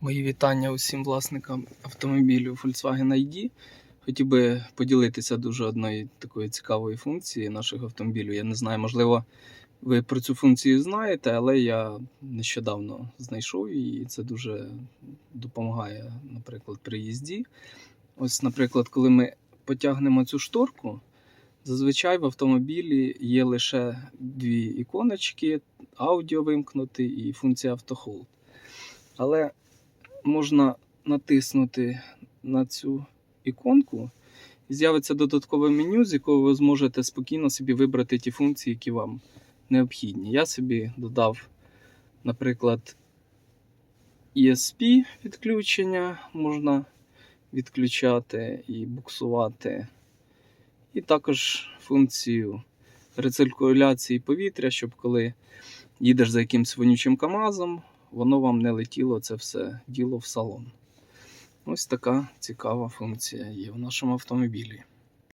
Мої вітання усім власникам автомобілів Volkswagen ID. Хотів би поділитися дуже одної такої цікавої функції наших автомобілів. Я не знаю, можливо, ви про цю функцію знаєте, але я нещодавно знайшов її, і це дуже допомагає, наприклад, при їзді. Ось, наприклад, коли ми потягнемо цю шторку, зазвичай в автомобілі є лише дві іконочки, аудіо вимкнути і функція автохолд. Але можна натиснути на цю іконку, і з'явиться додаткове меню, з якого ви зможете спокійно собі вибрати ті функції, які вам необхідні. Я собі додав, наприклад, ESP підключення можна відключати і буксувати. І також функцію рециркуляції повітря, щоб коли їдеш за якимсь вонючим КАМАЗом, воно вам не летіло це все діло в салон. Ось така цікава функція є в нашому автомобілі.